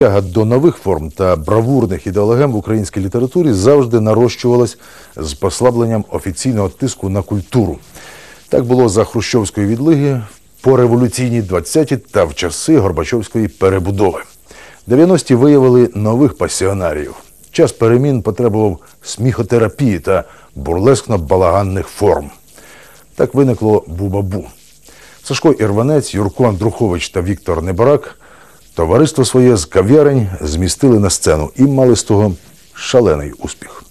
Тяга до нових форм та бравурних ідеологем в українській літературі завжди нарощувалась з послабленням офіційного тиску на культуру. Так було за Хрущовської відлиги по революційні 20-ті та в часи Горбачовської перебудови. 90-ті виявили нових пасіонарів. Час перемін потребував сміхотерапії та бурлескно-балаганних форм. Так виникло Бубабу. Сашко Ірванець, Юрко Андрухович та Віктор Небарак товариство своє з кав'ярень змістили на сцену і мали з того шалений успіх.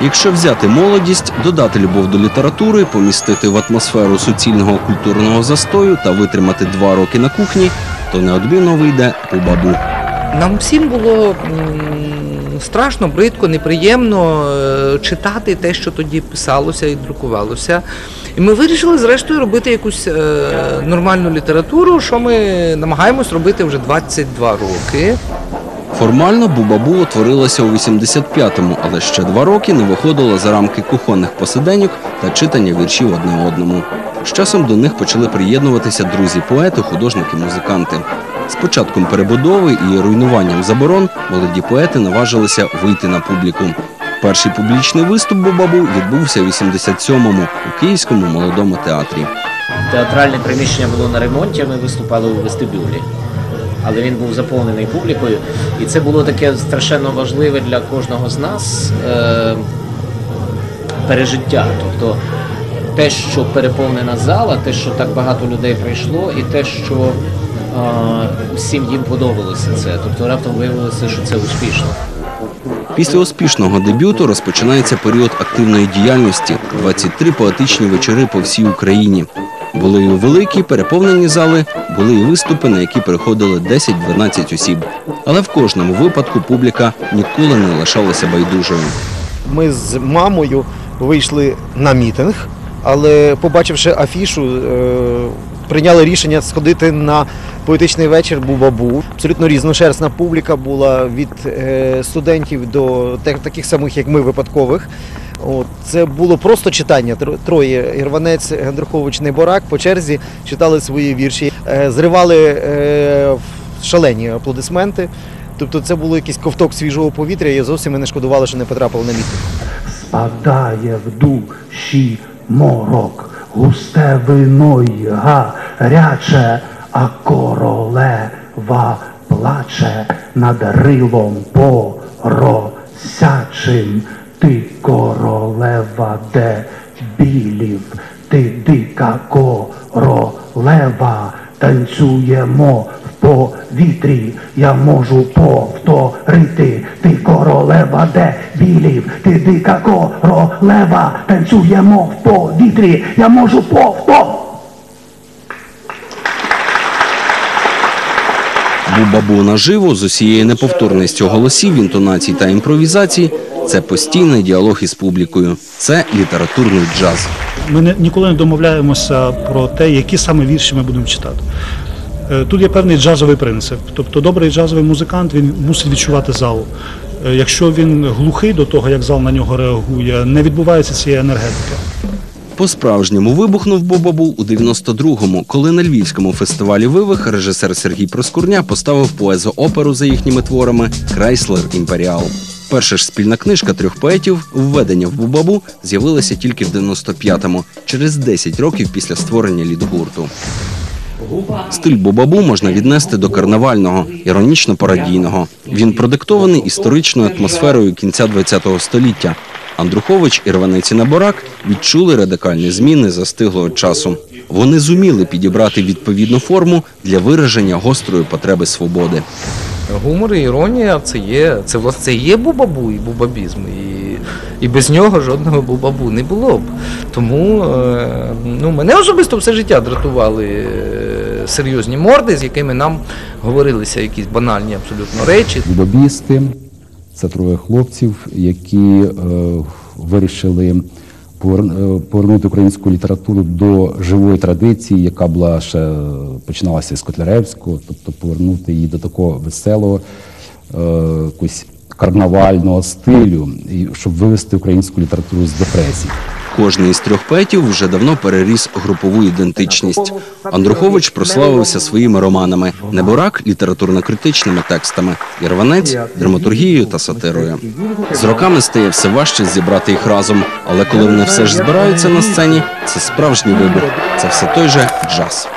Якщо взяти молодість, додати любов до літератури, помістити в атмосферу суцільного культурного застою та витримати два роки на кухні, то неодмінно вийде у бабу. Нам всім було страшно, бридко, неприємно е, читати те, що тоді писалося і друкувалося. І ми вирішили, зрештою, робити якусь е, нормальну літературу, що ми намагаємось робити вже 22 роки. Формально Бубабу утворилася у 85-му, але ще два роки не виходила за рамки кухонних посиденьок та читання віршів одне одному. З часом до них почали приєднуватися друзі-поети, художники, музиканти. З початком перебудови і руйнуванням заборон молоді поети наважилися вийти на публіку. Перший публічний виступ Бубабу відбувся у 87-му у Київському молодому театрі. Театральне приміщення було на ремонті, ми виступали у вестибюлі. Але він був заповнений публікою, і це було таке страшенно важливе для кожного з нас е- пережиття. Тобто те, що переповнена зала, те, що так багато людей прийшло, і те, що всім їм подобалося це. Тобто раптом виявилося, що це успішно. Після успішного дебюту розпочинається період активної діяльності 23 поетичні вечори по всій Україні. Були і великі переповнені зали, були і виступи, на які приходили 10-12 осіб. Але в кожному випадку публіка ніколи не лишалася байдужою. Ми з мамою вийшли на мітинг, але побачивши афішу, е, прийняли рішення сходити на поетичний вечір Бубабу. Абсолютно різношерстна публіка була від е, студентів до таких самих, як ми, випадкових. От, це було просто читання. Троє Ірванець, Гендрухович, Неборак по черзі читали свої вірші, е, зривали е, шалені аплодисменти. Тобто це було якийсь ковток свіжого повітря, і зовсім не шкодували, що не потрапили на мітинг. Спадає в душі морок, густе вино й гаряче, а королева плаче над рилом поросячим. Ти королева де білів, ти дика королева, танцюємо в повітрі, я можу повторити, ти королева де білів, ти дика королева, танцюємо в повітрі, я можу повторити. Бубабу наживо з усією неповторністю голосів, інтонацій та імпровізацій це постійний діалог із публікою. Це літературний джаз. Ми не, ніколи не домовляємося про те, які саме вірші ми будемо читати. Е, Тут є певний джазовий принцип. Тобто добрий джазовий музикант він мусить відчувати залу. Е, Якщо він глухий до того, як зал на нього реагує, не відбувається цієї енергетики. По-справжньому вибухнув Бубабу у 92-му, коли на Львівському фестивалі Вивих режисер Сергій Проскурня поставив поезо-оперу за їхніми творами Крайслер Імперіал. Перша ж спільна книжка трьох поетів введення в Бубабу з'явилася тільки в 95-му, через 10 років після створення лідгурту. Стиль Бубабу можна віднести до карнавального, іронічно-пародійного. Він продиктований історичною атмосферою кінця ХХ століття. Андрухович і Рванець і Наборак відчули радикальні зміни застиглого часу. Вони зуміли підібрати відповідну форму для вираження гострої потреби свободи. Гумор і іронія це є, це, власне, це є бубабу і бубабізм. І, і без нього жодного бубабу не було б. Тому е, ну, мене особисто все життя дратували е, серйозні морди, з якими нам говорилися якісь банальні абсолютно речі. Бобісти це троє хлопців, які е, вирішили е, повернути українську літературу до живої традиції, яка була ще е, починалася з Котляревського, тобто повернути її до такого веселого, якось карнавального стилю, щоб вивести українську літературу з депресії. Кожний із трьох поетів вже давно переріс групову ідентичність. Андрухович прославився своїми романами Неборак літературно-критичними текстами, Ірванець драматургією та сатирою. З роками стає все важче зібрати їх разом, але коли вони все ж збираються на сцені, це справжній вибух. Це все той же джаз.